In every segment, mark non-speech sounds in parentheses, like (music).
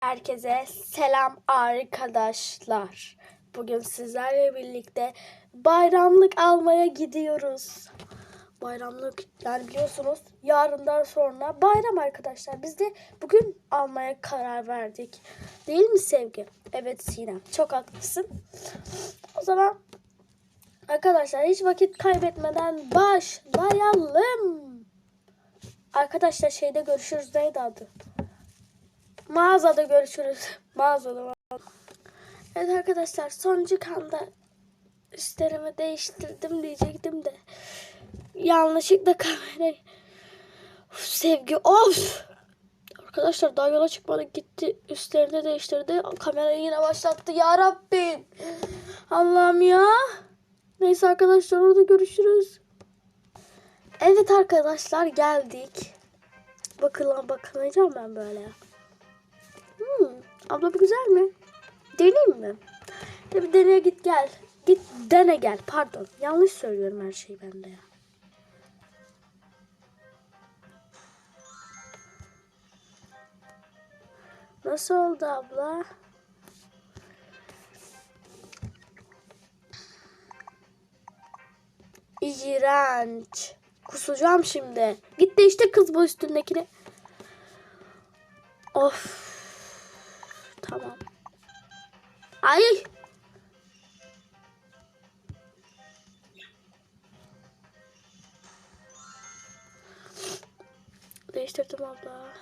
Herkese selam arkadaşlar. Bugün sizlerle birlikte bayramlık almaya gidiyoruz. Bayramlık yani biliyorsunuz yarından sonra bayram arkadaşlar. Biz de bugün almaya karar verdik. Değil mi Sevgi? Evet Sinem çok haklısın. O zaman arkadaşlar hiç vakit kaybetmeden başlayalım. Arkadaşlar şeyde görüşürüz neydi adı? Mağazada görüşürüz. Mağazada. Evet arkadaşlar son çıkanda üstlerimi değiştirdim diyecektim de yanlışlıkla kamerayı Uf, sevgi of! Arkadaşlar daha yola çıkmadık gitti üstlerini değiştirdi kamerayı yine başlattı. Ya Rabbim! Allah'ım ya! Neyse arkadaşlar orada görüşürüz. Evet arkadaşlar geldik. Bakın bakılacağım ben böyle Abla bu güzel mi? Deneyeyim mi? De bir deneye git gel. Git dene gel. Pardon. Yanlış söylüyorum her şeyi ben de ya. Nasıl oldu abla? İğrenç. Kusacağım şimdi. Git de işte kız bu üstündekini. Of. Tamam. Ay. Değiştirdim abla.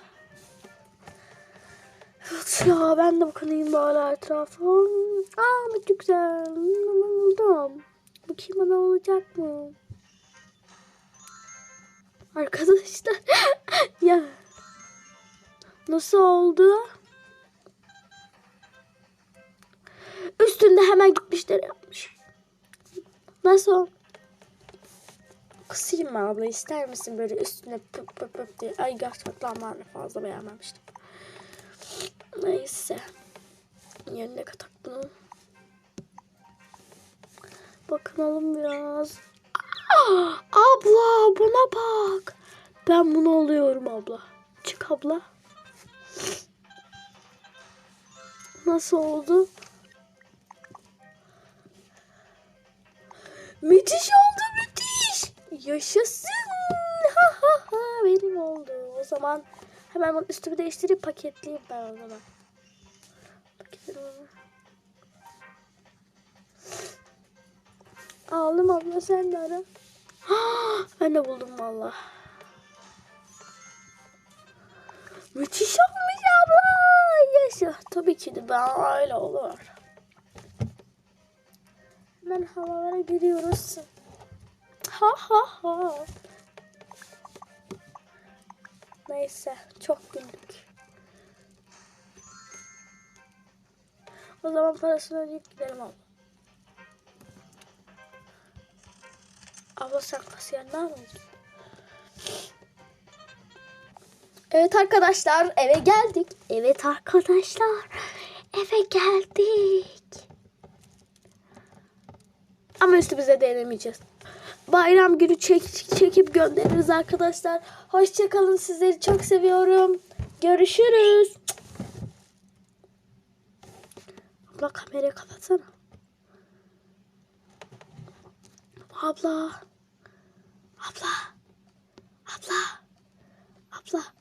Evet ya ben de bakayım böyle etrafa. Aa ne güzel. Oldum. Bakayım bana olacak mı? Arkadaşlar. (laughs) ya. Nasıl oldu? Hemen gitmişler yapmış. Nasıl? Kısayım mı abla ister misin böyle üstüne pıp pıp pıp diye. Ay gerçekten ben fazla beğenmemiştim. Neyse. Yerine katak bunu. Bakınalım biraz. Aa, abla buna bak. Ben bunu alıyorum abla. Çık abla. Nasıl oldu? Müthiş oldu müthiş. Yaşasın. Ha ha ha benim oldu. O zaman hemen bunu üstümü değiştirip paketleyeyim ben o zaman. Paketlerim. Aldım abla sen de ara. Ben de buldum valla. Müthiş olmuş abla. Yaşa. Tabii ki de ben öyle olur. Hemen havalara giriyoruz. Ha ha ha. Neyse çok güldük. O zaman parasını ödeyip gidelim abla. Abla sen kasiyerden mi? Evet arkadaşlar eve geldik. Evet arkadaşlar eve geldik. Ama üstümüze değinemeyeceğiz. Bayram günü çek, çekip göndeririz arkadaşlar. Hoşçakalın sizleri çok seviyorum. Görüşürüz. Abla kamerayı kapatsana. Abla. Abla. Abla. Abla.